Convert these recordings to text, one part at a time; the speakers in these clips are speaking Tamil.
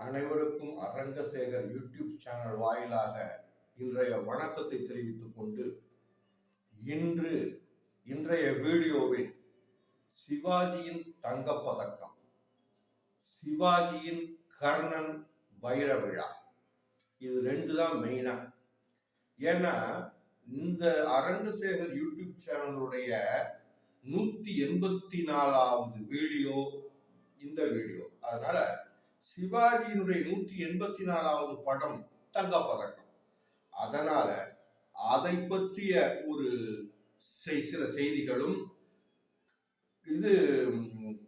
அனைவருக்கும் அரங்கசேகர் யூடியூப் சேனல் வாயிலாக இன்றைய வணக்கத்தை தெரிவித்துக் கொண்டு இன்று இன்றைய வீடியோவில் சிவாஜியின் தங்கப்பதக்கம் சிவாஜியின் கர்ணன் வைர விழா. இது ரெண்டு தான் மெயினா ஏன்னா இந்த அரங்கசேகர் யூடியூப் சேனலுடைய நூத்தி எண்பத்தி நாலாவது வீடியோ இந்த வீடியோ. அதனால சிவாஜியினுடைய நூத்தி எண்பத்தி நாலாவது படம் தங்க பதக்கம் அதனால அதை பற்றிய ஒரு செய்- சில செய்திகளும் இது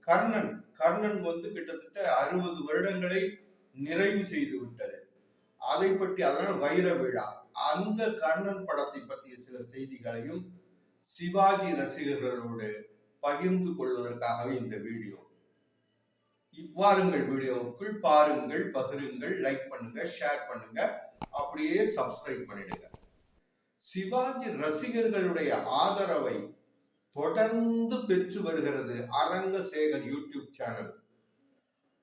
கர்ணன் கர்ணன் வந்து கிட்டத்தட்ட அறுபது வருடங்களை நிறைவு செய்து விட்டது. அதை பற்றி அதனால் வைர விழா. அந்த கர்ணன் படத்தை பற்றிய சில செய்திகளையும் சிவாஜி ரசிகர்களோடு பகிர்ந்து கொள்வதற்காகவே இந்த வீடியோ. வாருங்கள் வீடியோவுக்குள் பாருங்கள் பகிருங்கள் லைக் பண்ணுங்க ஷேர் பண்ணுங்க. அப்படியே சப்ஸ்கிரைப் பண்ணிடுங்க. சிவாஜி ரசிகர்களுடைய ஆதரவை தொடர்ந்து பெற்று வருகிறது அரங்கசேகர் யூடியூப் சேனல்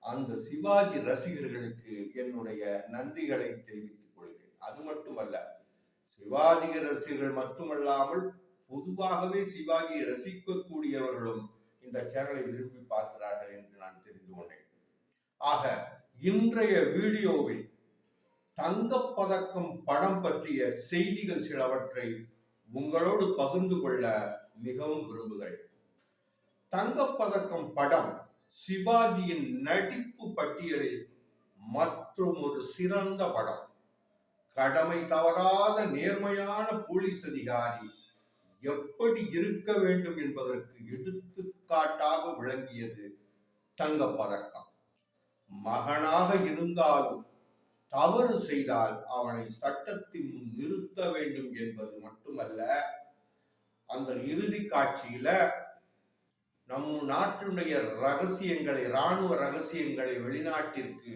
அந்த சிவாஜி ரசிகர்களுக்கு என்னுடைய நன்றிகளை தெரிவித்துக் கொள்கிறேன். அது மட்டுமல்ல சிவாஜி ரசிகர்கள் மட்டுமல்லாமல் பொதுவாகவே சிவாஜியை ரசிக்கக்கூடியவர்களும் இந்த சேனலை விரும்பி பார்க்கிறார்கள் என்று ஆக இன்றைய வீடியோவில் தங்கப்பதக்கம் படம் பற்றிய செய்திகள் சிலவற்றை உங்களோடு பகிர்ந்து கொள்ள மிகவும் விரும்புகிறேன். தங்கப்பதக்கம் படம் சிவாஜியின் நடிப்பு பட்டியலில் மற்றும் ஒரு சிறந்த படம். கடமை தவறாத நேர்மையான போலீஸ் அதிகாரி எப்படி இருக்க வேண்டும் என்பதற்கு எடுத்துக்காட்டாக விளங்கியது தங்கப்பதக்கம். மகனாக இருந்தாலும் தவறு செய்தால் அவனை சட்டத்தின் முன் நிறுத்த வேண்டும் என்பது மட்டுமல்ல அந்த இறுதி காட்சியில நம் நாட்டினுடைய ரகசியங்களை இராணுவ ரகசியங்களை வெளிநாட்டிற்கு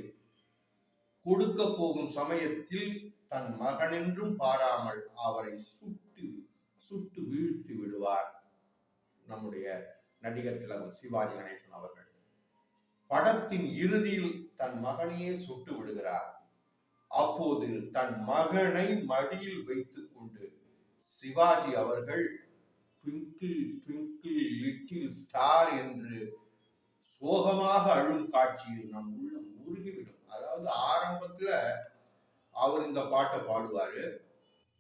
கொடுக்க போகும் சமயத்தில் தன் மகனென்றும் பாராமல் அவரை சுட்டு சுட்டு வீழ்த்தி விடுவார். நம்முடைய நடிகர் திலகம் சிவாஜி கணேசன் அவர்கள். படத்தின் இறுதியில் தன் மகனையே சுட்டு விடுகிறார். அப்போது தன் மகனை மடியில் வைத்துக் கொண்டு சிவாஜி அவர்கள் ட்விங்கிள் ட்விங்கிள் லிட்டில் ஸ்டார் என்று சோகமாக அழும் காட்சியில் நம் உள்ளம் உருகிவிடும். அதாவது ஆரம்பத்துல அவர் இந்த பாட்டை பாடுவாரு.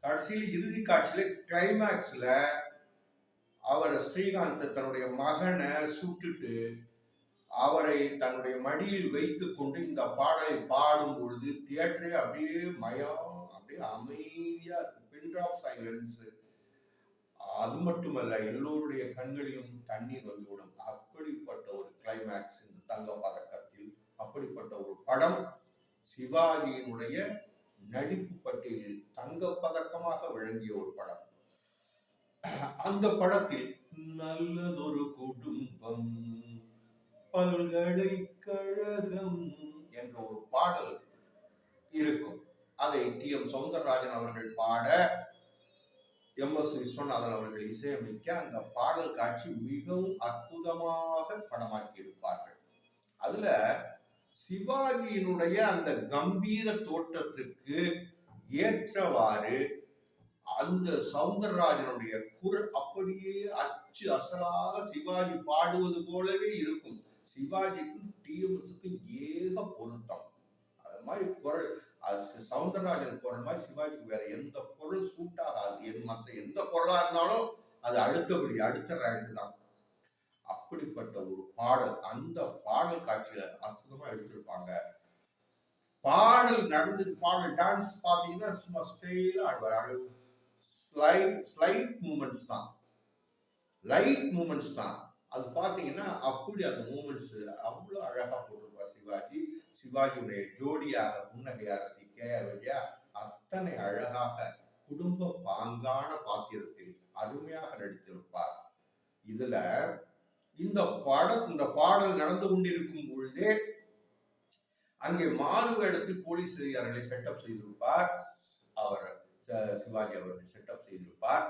கடைசியில் இறுதி காட்சியில கிளைமேக்ஸ்ல அவர் ஸ்ரீகாந்த் தன்னுடைய மகனை சுட்டுட்டு அவரை தன்னுடைய மடியில் வைத்து கொண்டு இந்த பாடலை பாடும் பொழுது தியேட்டரே அப்படியே மயம் அப்படியே அமைதியா பின் ஆஃப் சைலன்ஸ் அது மட்டுமல்ல எல்லோருடைய கண்களிலும் தண்ணீர் வந்துவிடும். அப்படிப்பட்ட ஒரு கிளைமேக்ஸ் இந்த தங்க பதக்கத்தில் அப்படிப்பட்ட ஒரு படம் சிவாஜியினுடைய நடிப்பு பட்டியலில் தங்க பதக்கமாக விளங்கிய ஒரு படம். அந்த படத்தில் நல்லதொரு குடும்பம் பல்கலைக்கழகம். என்ற ஒரு பாடல் இருக்கும். அதை டி. எம். சௌந்தரராஜன் அவர்கள் பாட எம். எஸ். விஸ்வநாதன் அவர்கள் இசையமைக்க அந்த பாடல் காட்சி மிகவும் அற்புதமாக படமாக்கி இருப்பார்கள் அதுல சிவாஜியினுடைய அந்த கம்பீர தோற்றத்திற்கு ஏற்றவாறு அந்த சவுந்தரராஜனுடைய குரல் அப்படியே அச்சு அசலாக சிவாஜி பாடுவது போலவே இருக்கும். சிவாஜிக்கும் டிஎம்எஸ்க்கும் ஏக பொருத்தம். அது மாதிரி குரல் அது சவுந்தரராஜன் குரல் மாதிரி சிவாஜிக்கு வேற எந்த குரல் சூட் ஆகாது. எது மற்ற எந்த குரலா இருந்தாலும் அது அடுத்தபடி அடுத்த ரேங்க் தான். அப்படிப்பட்ட ஒரு பாடல் அந்த பாடல் காட்சியில அற்புதமா எடுத்திருப்பாங்க. பாடல் நடந்து பாடல் டான்ஸ் பாத்தீங்கன்னா சும்மா ஸ்டைலா ஆடுவார். ஸ்லைட் ஸ்லைட் மூமெண்ட்ஸ் தான். லைட் மூமெண்ட்ஸ் தான். அது பார்த்தீங்கன்னா அப்படி அந்த மூமெண்ட்ஸ் அவ்வளோ அழகாக போட்டிருப்பார் சிவாஜி. சிவாஜியுடைய ஜோடியாக புன்னகை அரசி கே. ஆர். விஜயா அத்தனை அழகாக குடும்ப பாங்கான பாத்திரத்தில் அருமையாக நடித்திருப்பார். இதுல இந்த பாட இந்த பாடல் நடந்து கொண்டிருக்கும் பொழுதே அங்கே மாறு இடத்தில் போலீஸ் அதிகாரிகளை செட்டப் செய்திருப்பார். அவர் சிவாஜி அவர்கள் செட்டப் செய்திருப்பார்.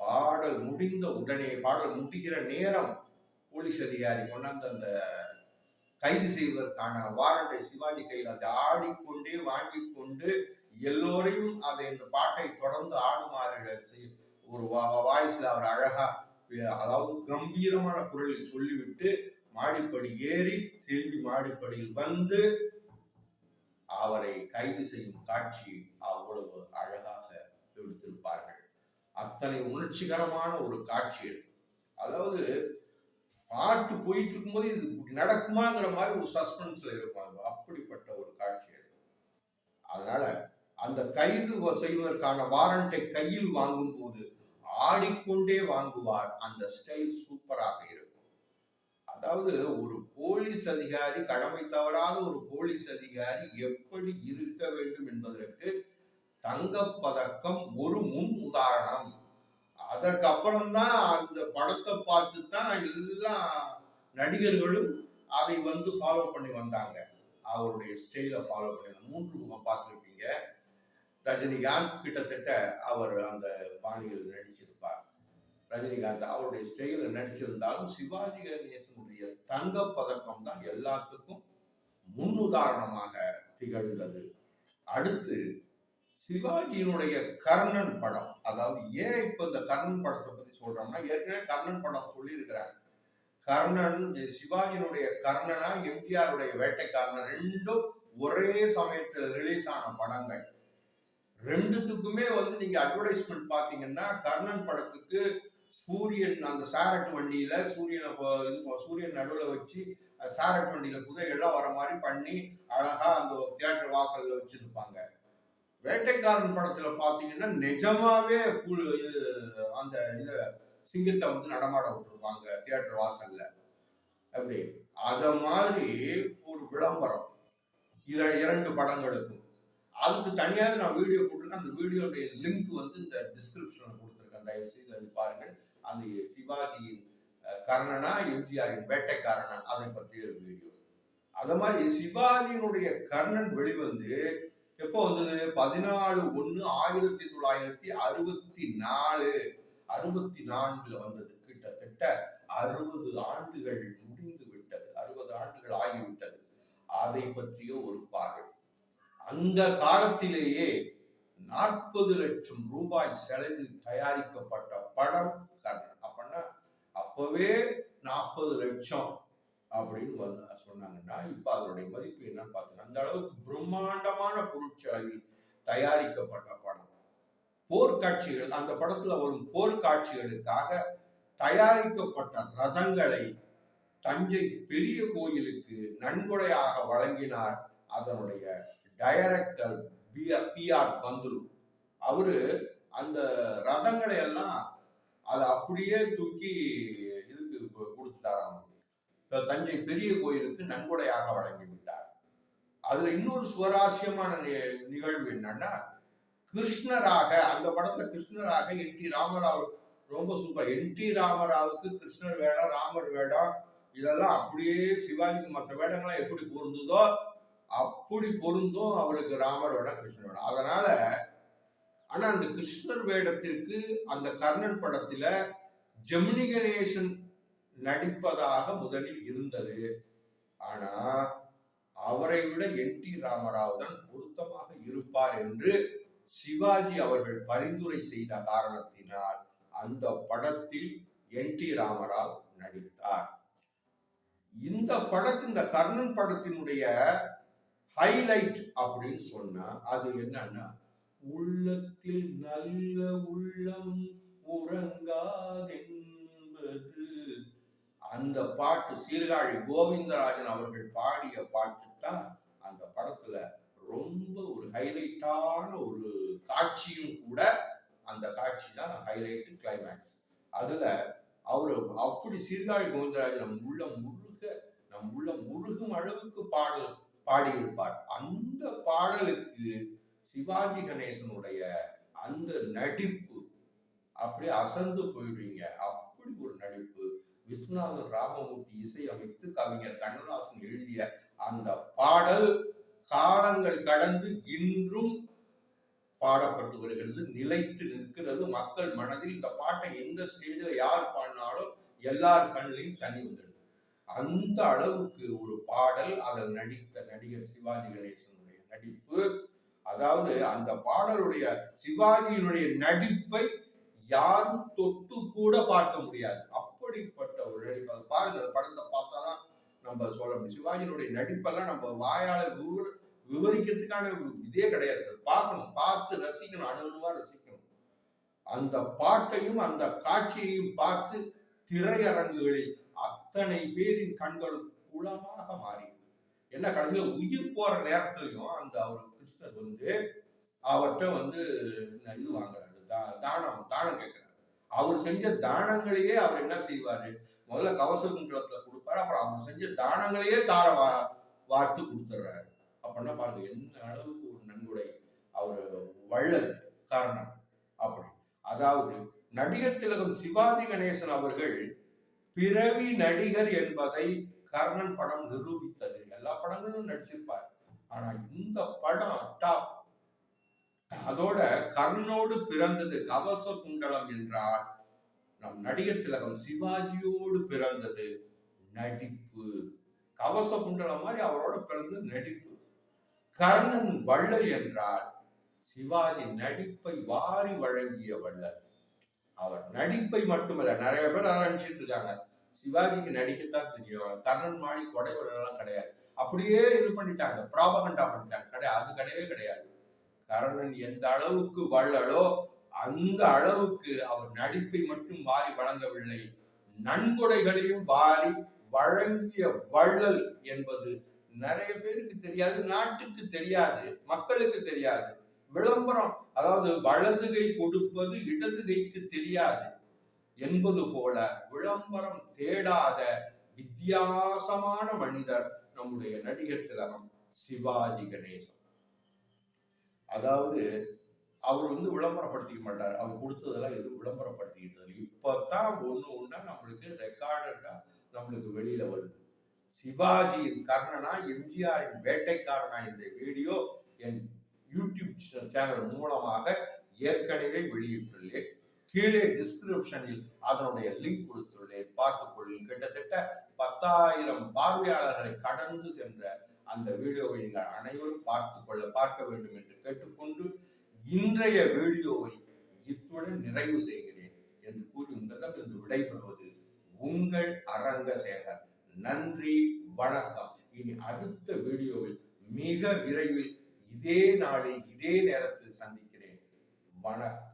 பாடல் முடிந்த உடனே பாடல் முடிகிற நேரம் போலீஸ் அதிகாரி கொண்டாந்து அந்த கைது செய்வதற்கான வாரண்டை சிவாஜி கையில் அதை ஆடிக்கொண்டே வாங்கி கொண்டு எல்லோரையும் அதை இந்த பாட்டை தொடர்ந்து ஆடுமாறு செய்- ஒரு வாய்ஸ்ல அவர் அழகா அதாவது கம்பீரமான குரலில் சொல்லிவிட்டு மாடிப்படி ஏறி திரும்பி மாடிப்படியில் வந்து அவரை கைது செய்யும் காட்சி அவ்வளவு அழகாக எடுத்திருப்பார்கள். அத்தனை உணர்ச்சிகரமான ஒரு காட்சி அதாவது பாட்டு போயிட்டு இருக்கும்போது இது இப்படி நடக்குமாங்கிற மாதிரி ஒரு சஸ்பென்ஸ்ல இருப்பாங்க. அப்படிப்பட்ட ஒரு காட்சி அது. அதனால அந்த கைது செய்வதற்கான வாரண்டை கையில் வாங்கும் போது ஆடிக்கொண்டே வாங்குவார். அந்த ஸ்டைல் சூப்பராக இருக்கும். அதாவது ஒரு போலீஸ் அதிகாரி கடமை தவறாத ஒரு போலீஸ் அதிகாரி எப்படி இருக்க வேண்டும் என்பதற்கு தங்கப்பதக்கம் ஒரு முன் உதாரணம். அதற்கு அப்புறம்தான் அந்த படத்தை பார்த்து தான் எல்லா நடிகர்களும் அதை வந்து ஃபாலோ பண்ணி வந்தாங்க. அவருடைய ஸ்டைலை ஃபாலோ பண்ணி மூன்று முகம் பார்த்துருப்பீங்க. ரஜினிகாந்த் கிட்டத்தட்ட அவர் அந்த பாணியில் நடிச்சிருப்பார். ரஜினிகாந்த் அவருடைய ஸ்டைலில் நடிச்சிருந்தாலும் சிவாஜி கணேசனுடைய தங்க பதக்கம் தான் எல்லாத்துக்கும் முன்னுதாரணமாக திகழ்ந்தது. அடுத்து சிவாஜியினுடைய கர்ணன் படம் அதாவது ஏன் இப்ப இந்த கர்ணன் படத்தை பத்தி சொல்றோம்னா ஏற்கனவே கர்ணன் படம் சொல்லியிருக்கிறாங்க கர்ணன் சிவாஜியினுடைய கர்ணனா எம்ஜிஆருடைய வேட்டைக்காரன் ரெண்டும் ஒரே சமயத்தில் ரிலீஸ் ஆன படங்கள். ரெண்டுத்துக்குமே வந்து நீங்க அட்வர்டைஸ்மெண்ட் பாத்தீங்கன்னா கர்ணன் படத்துக்கு சூரியன் அந்த சாரட் வண்டியில சூரியனை சூரியன் நடுவில் வச்சு சாரட் வண்டியில புதையெல்லாம் வர மாதிரி பண்ணி அழகா அந்த தியேட்டர் வாசல்ல வச்சிருப்பாங்க. வேட்டைக்காரன் படத்துல பாத்தீங்கன்னா நிஜமாவே புல் இது அந்த இத சிங்கத்தை வந்து நடமாட விட்டுருப்பாங்க தியேட்டர் வாசல்ல. அப்படி. அத மாதிரி ஒரு விளம்பரம். இத இரண்டு படங்களுக்கும் அதுக்கு தனியாக நான் வீடியோ போட்டிருக்கேன். அந்த வீடியோடைய லிங்க் வந்து இந்த டிஸ்கிரிப்ஷன்ல கொடுத்துருக்கேன். தயவு செய்து அது பாருங்கள். அந்த சிவாஜியின் கர்ணனா எம்ஜிஆரின் வேட்டைக்காரனா அதை பற்றிய வீடியோ. அது மாதிரி சிவாஜியினுடைய கர்ணன் வெளிவந்து எப்போ வந்தது? பதினாலு ஒன்று ஆயிரத்தி தொள்ளாயிரத்தி அறுபத்தி நாலு. அறுபத்தி நான்குல வந்தது. கிட்டத்தட்ட அறுபது ஆண்டுகள் முடிந்து விட்டது. அறுபது ஆண்டுகள் ஆகிவிட்டது. அதை பற்றிய ஒரு பார்வை அந்த காலத்திலேயே நாற்பது லட்சம் ரூபாய் செலவில் தயாரிக்கப்பட்ட படம் கர்ணன் அப்படின்னா அப்பவே நாற்பது லட்சம். அப்படின்னு வந்து சொன்னாங்கன்னா இப்போ அதனுடைய மதிப்பு என்னன்னு பார்த்தீங்கன்னா அந்த அளவுக்கு பிரம்மாண்டமான பொருட்செலவில் தயாரிக்கப்பட்ட படம். போர்க்காட்சிகள் அந்த படத்துல வரும் போர்க்காட்சிகளுக்காக தயாரிக்கப்பட்ட ரதங்களை தஞ்சை பெரிய கோயிலுக்கு நன்கொடையாக வழங்கினார் அதனுடைய டைரக்டர் பி ஆர் பந்துலு அவரு அந்த ரதங்களை எல்லாம் அதை அப்படியே தூக்கி இதுக்கு கொடுத்துட்டாராம். தஞ்சை பெரிய கோயிலுக்கு நன்கொடையாக வழங்கி விட்டார் அதுல இன்னொரு சுவராசியமான நி- நிகழ்வு என்னன்னா கிருஷ்ணராக அந்த படத்துல கிருஷ்ணராக என் டி ராமராவ் ரொம்ப சூப்பர் என் டி ராமராவுக்கு கிருஷ்ணர் வேடம் ராமர் வேடம் இதெல்லாம் அப்படியே சிவாஜிக்கு மற்ற வேடங்கள்லாம் எப்படி பொருந்துதோ அப்படி பொருந்தும் அவருக்கு ராமர் வேடம் கிருஷ்ணர் வேடம். அதனால ஆனா அந்த கிருஷ்ணர் வேடத்திற்கு அந்த கர்ணன் படத்துல ஜெமினி கணேசன் நடிப்பதாக முதலில் இருந்தது. ஆனா அவரை விட என் டி. ராமராவ் தான் பொருத்தமாக இருப்பார் என்று சிவாஜி அவர்கள் பரிந்துரை செய்த காரணத்தினால் அந்த படத்தில் என் டி. ராமராவ் நடித்தார். இந்த படத்தின் இந்த கர்ணன் படத்தினுடைய ஹைலைட் அப்படின்னு சொன்னா அது என்னன்னா உள்ளத்தில் நல்ல உள்ளம் உறங்காதென்ன அந்த பாட்டு சீர்காழி கோவிந்தராஜன் அவர்கள் பாடிய பாட்டு தான் அந்த படத்துல ரொம்ப ஒரு ஹைலைட்டான ஒரு காட்சியும் கூட அந்த காட்சி தான் ஹைலைட் கிளைமேக்ஸ் அதுல அவரு அப்படி சீர்காழி கோவிந்தராஜன் நம் உள்ள முழுக நம் உள்ள முழுகும் அளவுக்கு பாடல் பாடியிருப்பார். அந்த பாடலுக்கு சிவாஜி கணேசனுடைய அந்த நடிப்பு அப்படியே அசந்து போயிடுவீங்க. அப்படி ஒரு நடிப்பு. விஸ்வநாதன் ராமமூர்த்தி இசையமைத்து கவிஞர் கண்ணதாசன் எழுதிய அந்த பாடல் காலங்கள் கடந்து இன்றும் பாடப்பட்டு வருகிறது நிலைத்து நிற்கிறது. மக்கள் மனதில் இந்த பாட்டை எந்த ஸ்டேஜில் யார் பாடினாலும் எல்லார் கண்ணிலையும் தண்ணி வந்துடுது. அந்த அளவுக்கு ஒரு பாடல் அதில் நடித்த நடிகர் சிவாஜி கணேசனுடைய நடிப்பு. அதாவது அந்த பாடலுடைய சிவாஜியினுடைய நடிப்பை யாரும் தொட்டு கூட பார்க்க முடியாது. அதை பாருங்க அந்த படத்தை பார்த்தா தான் நம்ம சொல்ல முடியும். சிவாஜியினுடைய நடிப்பெல்லாம் நம்ம வாயால விவர விவரிக்கிறதுக்கான இதே கிடையாது. பார்க்கணும். பார்த்து ரசிக்கணும். அணுவா ரசிக்கணும். அந்த பாட்டையும் அந்த காட்சியையும் பார்த்து திரையரங்குகளில் அத்தனை பேரின் கண்களும் குளமாக மாறியது. என்ன கடைசியில உயிர் போற நேரத்திலையும் அந்த அவர் கிருஷ்ணர் வந்து அவர்கிட்ட வந்து இது வாங்குறாரு. தா- தானம் தானம் கேட்கிறாரு. அவர் செஞ்ச தானங்களையே அவர் என்ன செய்வாரு? முதல்ல கவச குண்டலத்துல கொடுப்பாரு அப்புறம் அவங்க செஞ்ச தானங்களையே தார வா வார்த்து கொடுத்துட்றாரு அப்படின்னா பாருங்க என்ன அளவுக்கு ஒரு நன்கொடை அவர் வள்ளல் காரணம் அப்படி. அதாவது நடிகர் திலகம் சிவாஜி கணேசன் அவர்கள் பிறவி நடிகர் என்பதை கர்ணன் படம் நிரூபித்தது. எல்லா படங்களும் நடிச்சிருப்பார். ஆனா இந்த படம் டாப் அதோட கர்ணனோடு பிறந்தது கவச குண்டலம் என்றால் நம் நடிகர் திலகம் சிவாஜியோடு பிறந்தது நடிப்பு. கவச குண்டலம் மாதிரி அவரோட பிறந்தது நடிப்பு. கர்ணன் வள்ளல் என்றால் சிவாஜி நடிப்பை வாரி வழங்கிய வள்ளல். அவர் நடிப்பை மட்டுமல்ல நிறைய பேர் அதான் நினைச்சிட்டு இருக்காங்க. சிவாஜிக்கு நடிக்கத்தான் தெரியும். கர்ணன் மாடி கொடை வள்ளலாம் கிடையாது. அப்படியே இது பண்ணிட்டாங்க. ப்ராபகண்டா பண்ணிட்டாங்க. கிடையாது. அது கிடையவே கிடையாது. கர்ணன் எந்த அளவுக்கு வள்ளலோ அந்த அளவுக்கு அவர் நடிப்பை மட்டும் வாரி வழங்கவில்லை. நன்கொடைகளையும் வாரி வழங்கிய வள்ளல் என்பது நிறைய பேருக்கு தெரியாது நாட்டுக்கு தெரியாது மக்களுக்கு தெரியாது. விளம்பரம் அதாவது வலது கை கொடுப்பது இடது கைக்கு தெரியாது என்பது போல விளம்பரம் தேடாத வித்தியாசமான மனிதர் நம்முடைய நடிகர் திலகம் சிவாஜி கணேசன். அதாவது அவர் வந்து விளம்பரப்படுத்திக்க மாட்டார். அவர் கொடுத்ததெல்லாம் எதுவும் விளம்பரப்படுத்திக்கிட்டது இப்போ இப்பதான் ஒண்ணு ஒண்ணா நம்மளுக்கு ரெக்கார்டடாக நம்மளுக்கு வெளியில வருது. சிவாஜியின் கர்ணனா எம்ஜிஆரின் வேட்டைக்காரனா இந்த வீடியோ என் யூடியூப் சேனல் மூலமாக ஏற்கனவே வெளியிட்டுள்ளேன். கீழே டிஸ்கிரிப்ஷனில் அதனுடைய லிங்க் கொடுத்துள்ளேன். பார்த்துக் கொள்ளுங்கள். கிட்டத்தட்ட பத்தாயிரம் பார்வையாளர்களை கடந்து சென்ற அந்த வீடியோவை நீங்கள் அனைவரும் பார்த்து கொள்ள பார்க்க வேண்டும் என்று கேட்டுக்கொண்டு இன்றைய வீடியோவை இத்துடன் நிறைவு செய்கிறேன் என்று கூறி உங்களிடமிருந்து விடைபெறுவது உங்கள் அரங்கசேகர். நன்றி வணக்கம். இனி அடுத்த வீடியோவில் மிக விரைவில் இதே நாளில் இதே நேரத்தில் சந்திக்கிறேன். வணக்கம்.